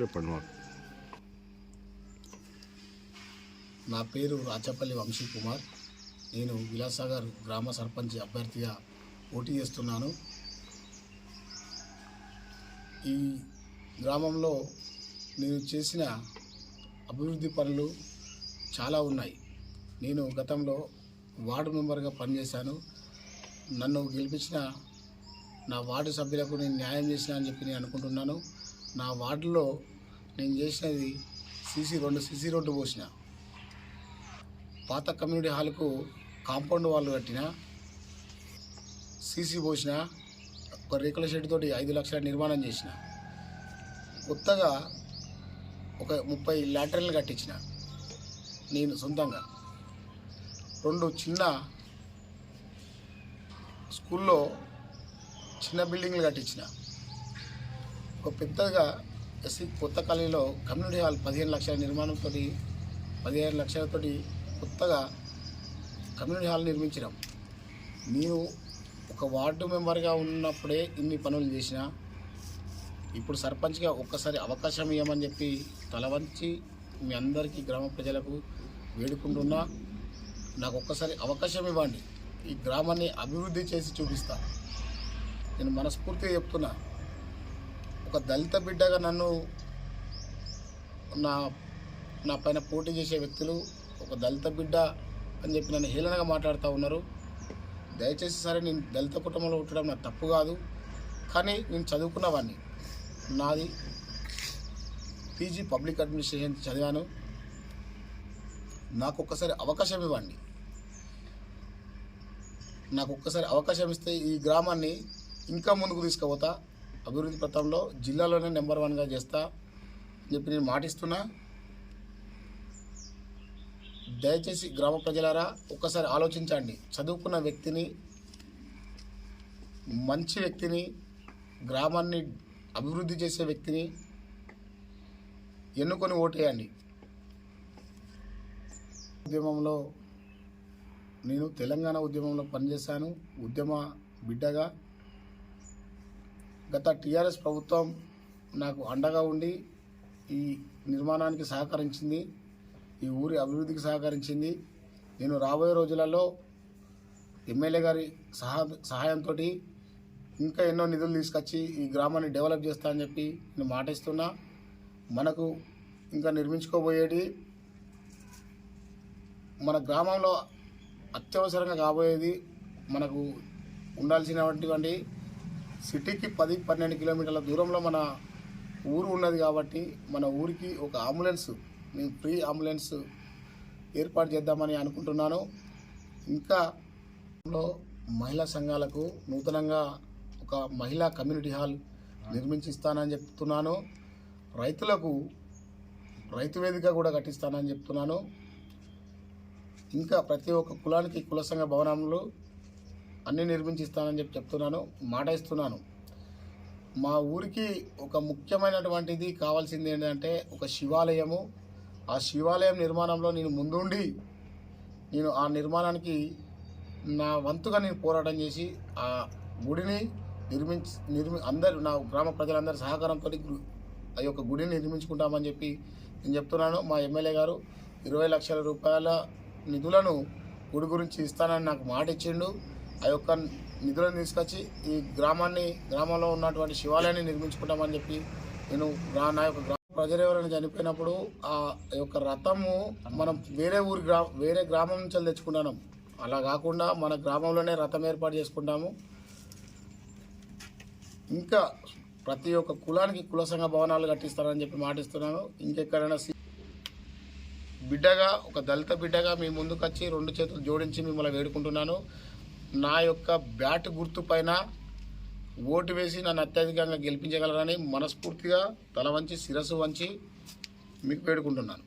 చెప్పండి నా పేరు రాచపల్లి వంశీ కుమార్ నేను విలాసాగర్ గ్రామ సర్పంచ్ అభ్యర్థిగా పోటీ చేస్తున్నాను. ఈ గ్రామంలో నేను చేసిన అభివృద్ధి పనులు చాలా ఉన్నాయి. నేను గతంలో వార్డు మెంబర్గా పనిచేశాను. నన్ను గెలిపించిన నా వార్డు సభ్యులకు నేను న్యాయం చేసిన అని చెప్పి నేను అనుకుంటున్నాను. నా వార్డులో నేను చేసినది సీసీ రెండు సీసీ రోడ్డు పోసిన. పాత కమ్యూనిటీ హాల్కు కాంపౌండ్ వాళ్ళు కట్టిన సీసీ పోసిన ఒక రేకుల షెడ్ తోటి ఐదు లక్షల నిర్మాణం చేసిన. కొత్తగా ఒక ముప్పై ల్యాటర్లు కట్టించిన నేను సొంతంగా. రెండు చిన్న స్కూల్లో చిన్న బిల్డింగ్లు కట్టించిన. ఒక పెద్దగా ఎస్సీ కొత్త కమ్యూనిటీ హాల్ పదిహేను లక్షల నిర్మాణంతో పదిహేను లక్షలతోటి కొత్తగా కమ్యూనిటీ హాల్ నిర్మించినాం. నేను ఒక వార్డు మెంబర్గా ఉన్నప్పుడే ఇన్ని పనులు చేసిన ఇప్పుడు సర్పంచ్గా ఒక్కసారి అవకాశం ఇవ్వమని చెప్పి తలవంచి మీ అందరికీ గ్రామ ప్రజలకు వేడుకుంటున్నా. నాకు ఒక్కసారి అవకాశం ఇవ్వండి. ఈ గ్రామాన్ని అభివృద్ధి చేసి చూపిస్తా. నేను మనస్ఫూర్తిగా చెప్తున్నా. ఒక దళిత బిడ్డగా నన్ను నా నా పైన పోటీ చేసే వ్యక్తులు ఒక దళిత బిడ్డ అని చెప్పి నన్ను హేళనగా మాట్లాడుతూ ఉన్నారు. దయచేసి సరే నేను దళిత కుటుంబంలో ఉండడం నాకు తప్పు కాదు. కానీ నేను చదువుకున్నవాడిని నాది పీజీ పబ్లిక్ అడ్మినిస్ట్రేషన్ చదివాను. నాకు ఒక్కసారి అవకాశం ఇవ్వండి. నాకు ఒక్కసారి అవకాశం ఇస్తే ఈ గ్రామాన్ని ఇంకా ముందుకు తీసుకుపోతా. అభివృద్ధి పథంలో జిల్లాలోనే నెంబర్ వన్గా చేస్తా చెప్పి నేను మాటిస్తున్నా. దయచేసి గ్రామ ప్రజలారా ఒక్కసారి ఆలోచించండి. చదువుకున్న వ్యక్తిని మంచి వ్యక్తిని గ్రామాన్ని అభివృద్ధి చేసే వ్యక్తిని ఎన్నుకొని ఓటేయండి. ఉద్యమంలో నేను తెలంగాణ ఉద్యమంలో పనిచేశాను. ఉద్యమ బిడ్డగా గత టీఆర్ఎస్ ప్రభుత్వం నాకు అండగా ఉండి ఈ నిర్మాణానికి సహకరించింది ఈ ఊరి అభివృద్ధికి సహకరించింది. నేను రాబోయే రోజులలో ఎమ్మెల్యే గారి సహా సహాయంతో ఇంకా ఎన్నో నిధులు తీసుకొచ్చి ఈ గ్రామాన్ని డెవలప్ చేస్తా అని చెప్పి నేను మాటిస్తున్నా. మనకు ఇంకా నిర్మించుకోబోయేది మన గ్రామంలో అత్యవసరంగా కాబోయేది మనకు ఉండాల్సినటువంటి సిటీకి పది పన్నెండు కిలోమీటర్ల దూరంలో మన ఊరు ఉన్నది కాబట్టి మన ఊరికి ఒక అంబులెన్స్ నేను ఫ్రీ అంబులెన్స్ ఏర్పాటు చేద్దామని అనుకుంటున్నాను. ఇంకా మహిళా సంఘాలకు నూతనంగా ఒక మహిళా కమ్యూనిటీ హాల్ నిర్మించిస్తానని చెప్తున్నాను. రైతులకు రైతు వేదిక కూడా కట్టిస్తానని చెప్తున్నాను. ఇంకా ప్రతి ఒక్క కులానికి కుల సంఘ భవనంలో అన్నీ నిర్మించిస్తానని చెప్పి చెప్తున్నాను మాట ఇస్తున్నాను మా ఊరికి ఒక ముఖ్యమైనటువంటిది కావాల్సింది ఏంటంటే ఒక శివాలయము. ఆ శివాలయం నిర్మాణంలో నేను ముందుండి నేను ఆ నిర్మాణానికి నా వంతుగా నేను పోరాటం చేసి ఆ గుడిని నిర్మించి నిర్మి అందరు నా గ్రామ ప్రజలందరి సహకారంతో ఆ యొక్క గుడిని నిర్మించుకుంటామని చెప్పి నేను చెప్తున్నాను. మా ఎమ్మెల్యే గారు ఇరవై లక్షల రూపాయల నిధులను గుడి గురించి ఇస్తానని నాకు మాట ఇచ్చిండు ఆ యొక్క నిధులను తీసుకొచ్చి ఈ గ్రామాన్ని గ్రామంలో ఉన్నటువంటి శివాలయాన్ని నిర్మించుకుంటామని చెప్పి నేను నా యొక్క గ్రామ ప్రజలు ఎవరైనా చనిపోయినప్పుడు ఆ యొక్క రథము మనం వేరే ఊరి గ్రా వేరే గ్రామం నుంచి తెచ్చుకుంటాం అలా కాకుండా మన గ్రామంలోనే రథం ఏర్పాటు చేసుకుంటాము. ఇంకా ప్రతి ఒక్క కులానికి కుల సంఘ భవనాలు కట్టిస్తారని చెప్పి మాటిస్తున్నాను. ఇంకెక్కడైనా బిడ్డగా ఒక దళిత బిడ్డగా మీ ముందుకు వచ్చి రెండు చేతులు జోడించి మిమ్మల్ని వేడుకుంటున్నాను. నా యొక్క బ్యాట్ గుర్తు పైన ఓటు వేసి నన్ను అత్యధికంగా గెలిపించగలరని మనస్ఫూర్తిగా తల వంచి శిరస్సు వంచి మీకు వేడుకుంటున్నాను.